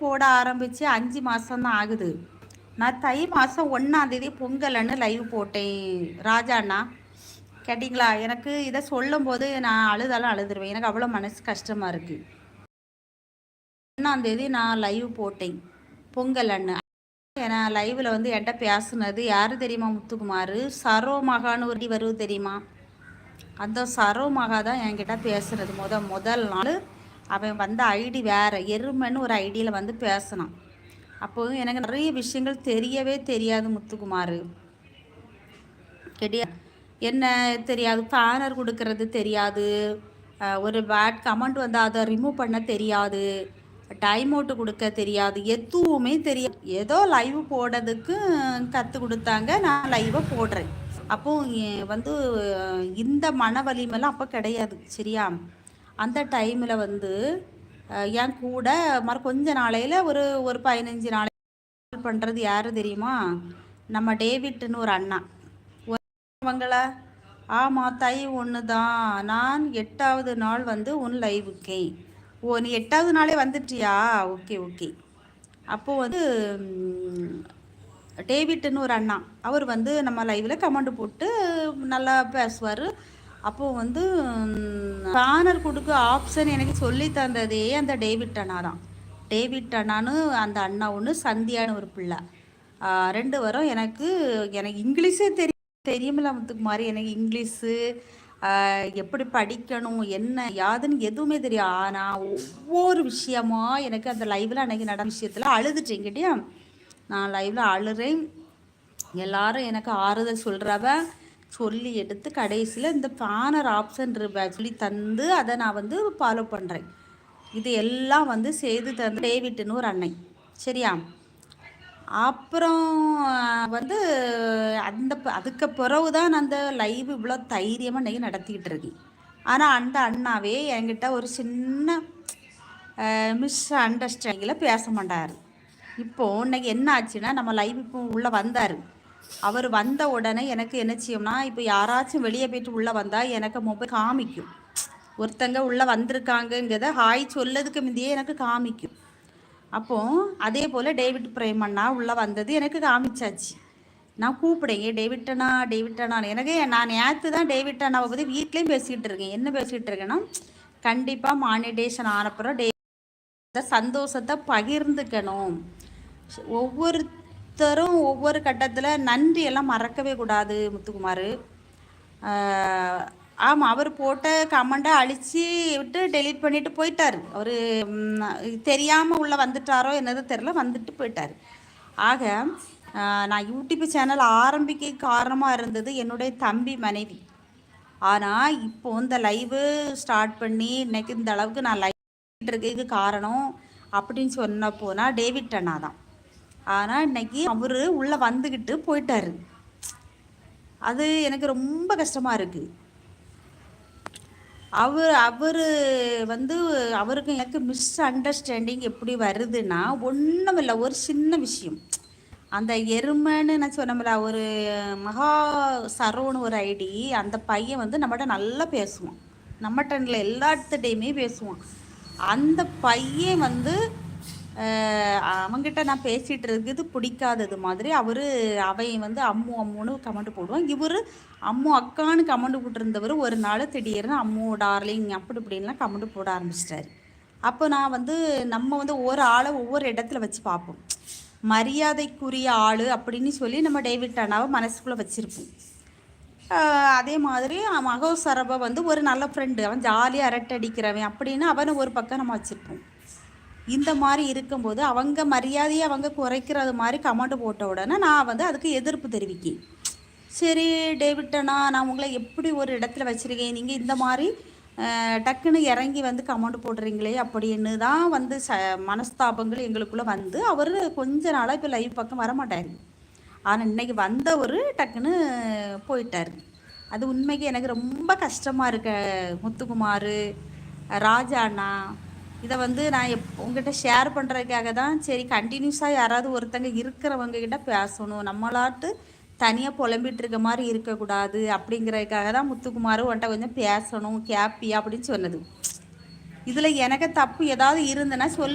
போட ஆரம்பித்து அஞ்சு மாதந்தான் ஆகுது. நான் தை மாதம் ஒன்றாந்தேதி பொங்கல்னு லைவ் போட்டேன். ராஜாண்ணா கேட்டிங்களா? எனக்கு இதை சொல்லும்போது நான் அழுதாலும் அழுதுருவேன். எனக்கு அவ்வளோ மனசு கஷ்டமாக இருக்குது ஒன்றாந்தேதி நான் லைவ் போட்டேன். பொங்கல் அண்ணு. ஏன்னா லைவில் வந்து என்கிட்ட பேசுனது யார் தெரியுமா முத்துக்குமார்? சரோ மகான்னு ஒரு வருவது தெரியுமா? அந்த சரோ மகா தான் என்கிட்ட பேசுனது. முத முதல் நாள் அவன் வந்த ஐடி வேறு எருமைன்னு ஒரு ஐடியில் வந்து பேசினான். அப்போது எனக்கு நிறைய விஷயங்கள் தெரியவே தெரியாது முத்துக்குமார். கெடியா என்ன தெரியாது? பேனர் கொடுக்கறது தெரியாது. ஒரு பேட் கமெண்ட் வந்து அதை ரிமூவ் பண்ண தெரியாது. டைம் அவுட்டு கொடுக்க தெரியாது. எதுவுமே தெரியாது. ஏதோ லைவ் போடுறதுக்கு கற்றுக் கொடுத்தாங்க. நான் லைவை போடுறேன். அப்போ வந்து இந்த மன வலிமெல்லாம் அப்போ கிடையாது. சரியா? அந்த டைமில் வந்து என் கூட மறு கொஞ்ச நாளையில் ஒரு ஒரு பதினஞ்சு நாளை பண்ணுறது யார் தெரியுமா? நம்ம டேவிட்னு ஒரு அண்ணா. அவங்களா ஆமாம் தை ஒன்று தான் நான் எட்டாவது நாள் வந்து உன் லைவுக்கே ஓ நீ எட்டாவது நாளே வந்துட்டியா? Okay okay. அப்போது வந்து டேவிட்னு ஒரு அண்ணா. அவர் வந்து நம்ம லைவில் கமெண்ட் போட்டு நல்லா பேசுவார். அப்போது வந்து பேனர் கொடுக்க ஆப்ஷன் எனக்கு சொல்லி தந்ததே அந்த டேவிட் அண்ணா தான். டேவிட் அண்ணான்னு அந்த அண்ணா ஒன்று சந்தியான்னு ஒரு பிள்ளை. ரெண்டு வரும் எனக்கு எனக்கு இங்கிலீஷே தெரியும் தெரியுமில்ல முத்துக்குமாரி எனக்கு இங்கிலீஷு எப்படி படிக்கணும் என்ன யாதுன்னு எதுவுமே தெரியும் ஆனால் ஒவ்வொரு விஷயமா எனக்கு அந்த லைவில் அன்றைக்கி நடந்த விஷயத்தில் அழுதுட்டேன் நான் லைவில் அழுறேன். எல்லாரும் எனக்கு ஆறுதல் சொல்கிறவ சொல்லி எடுத்து கடைசியில் இந்த பேனர் ஆப்ஷன் சொல்லி தந்து அதை நான் வந்து ஃபாலோ பண்ணுறேன் இது எல்லாம் வந்து செய்து தந்து டேவிட்னு ஒரு அன்னை. சரியா? அப்புறம் வந்து அந்த அதுக்கு பிறகு தான் அந்த லைவ் இவ்வளோ தைரியமாக இன்றைக்கி நடத்திக்கிட்டு இருக்கேன். ஆனால் அந்த அண்ணாவே என்கிட்ட ஒரு சின்ன மிஸ் அண்டர்ஸ்டாண்டிங்கில் பேச மாட்டார். இப்போது இன்னைக்கு என்ன ஆச்சுன்னா நம்ம லைவ் இப்போ உள்ளே வந்தார். அவர் வந்த உடனே எனக்கு என்ன செய்யும்னா இப்போ யாராச்சும் வெளியே போயிட்டு உள்ளே வந்தால் எனக்கு மொபைல் காமிக்கும். ஒருத்தங்க உள்ளே வந்திருக்காங்கங்கிறத ஹாய் சொல்லதுக்கு முந்தையே எனக்கு காமிக்கும். அப்போது அதே போல் டேவிட் பிரேமண்ணா உள்ளே வந்தது எனக்கு காமிச்சாச்சு. நான் கூப்பிடுங்க டேவிட் அண்ணா டேவிட் அண்ணா எனக்கு நான் நேற்று தான் டேவிட் அண்ணாவை பற்றி வீட்லேயும் பேசிக்கிட்டு இருக்கேன். என்ன பேசிகிட்டு இருக்கேன்னா கண்டிப்பாக மானிடேஷன் ஆனப்புறம் டே சந்தோஷத்தை பகிர்ந்துக்கணும். ஒவ்வொரு ஒவ்வொருத்தரும் ஒவ்வொரு கட்டத்தில் நன்றி எல்லாம் மறக்கவே கூடாது முத்துக்குமார். ஆமாம் அவர் போட்ட கமெண்டை அழித்து விட்டு டெலீட் பண்ணிவிட்டு போயிட்டார். அவர் தெரியாமல் உள்ளே வந்துட்டாரோ என்னது தெரில வந்துட்டு போயிட்டார். ஆக நான் யூடியூப் சேனல் ஆரம்பிக்க காரணமாக இருந்தது என்னுடைய தம்பி மனைவி. ஆனால் இப்போ இந்த லைவு ஸ்டார்ட் பண்ணி இன்னைக்கு இந்த அளவுக்கு நான் லைவ் இருக்கிறதுக்கு காரணம் அப்படின்னு சொன்ன போனால் டேவிட் அண்ணா தான் ஆனால் இன்னைக்கு அவர் உள்ளே வந்துக்கிட்டு போயிட்டார். அது எனக்கு ரொம்ப கஷ்டமாக இருக்குது அவர் அவர் வந்து அவருக்கு எனக்கு மிஸ் அண்டர்ஸ்டாண்டிங் எப்படி வருதுன்னா ஒன்றும் இல்லை ஒரு சின்ன விஷயம். அந்த எருமைன்னு நான் சொன்னோம்ல ஒரு மகா சரோன்னு ஒரு ஐடி அந்த பையன் வந்து நம்மகிட்ட நல்லா பேசுவான். நம்மகிட்ட எல்லாத்துட்டையுமே பேசுவான். அந்த பையன் வந்து அவங்ககிட்ட நான் பேசிகிட்டு இருக்குது பிடிக்காதது மாதிரி அவர் அவன் வந்து அம்மு அம்முன்னு கமெண்ட் போடுவோம் இவர் அம்மு அக்கான்னு கமெண்ட் போட்டிருந்தவர் ஒரு நாள் திடீர்னு அம்மு டார்லிங் அப்படி இப்படின்லாம் கமெண்ட் போட ஆரம்பிச்சிட்டாரு. அப்போ நான் வந்து நம்ம வந்து ஒவ்வொரு ஆளை ஒவ்வொரு இடத்துல வச்சு பார்ப்போம். மரியாதைக்குரிய ஆள் அப்படின்னு சொல்லி நம்ம டேவிட் அண்ணாவை மனசுக்குள்ளே வச்சுருப்போம். அதே மாதிரி மகோ சரபை வந்து ஒரு நல்ல ஃப்ரெண்டு அவன் ஜாலியாக அரட்டை அடிக்கிறவன் அப்படின்னு அவனை ஒரு பக்கம் நம்ம வச்சுருப்போம். இந்த மாதிரி இருக்கும்போது அவங்க மரியாதையை அவங்க குறைக்கிறது மாதிரி கமெண்ட் போட்ட உடனே நான் வந்து அதுக்கு எதிர்ப்பு தெரிவிக்கேன். சரி டேவிட்டனா நான் உங்களை எப்படி ஒரு இடத்துல வச்சுருக்கேன்? நீங்கள் இந்த மாதிரி டக்குன்னு இறங்கி வந்து கமெண்ட் போடுறீங்களே அப்படின்னு தான் வந்து ச மனஸ்தாபங்கள் எங்களுக்குள்ளே வந்து அவர் கொஞ்ச நாளாக இப்போ லைவ் பக்கம் வரமாட்டார். ஆனால் இன்றைக்கி வந்தவர் டக்குன்னு போயிட்டார். அது உண்மைக்கு எனக்கு ரொம்ப கஷ்டமாக இருக்க முத்துக்குமார் ராஜா அண்ணா இதை வந்து நான் எப் உங்ககிட்ட ஷேர் பண்ணுறதுக்காக தான். சரி கண்டினியூஸாக யாராவது ஒருத்தங்க இருக்கிறவங்க கிட்ட பேசணும். நம்மளாட்டு தனியாக புலம்பிட்டு இருக்க மாதிரி இருக்கக்கூடாது. அப்படிங்கிறதுக்காக தான் முத்துக்குமார் உன்ட்ட கொஞ்சம் பேசணும் கேப்பி அப்படின்னு சொன்னது. இதில் எனக்கு தப்பு ஏதாவது இருந்ததுன்னா சொல்லு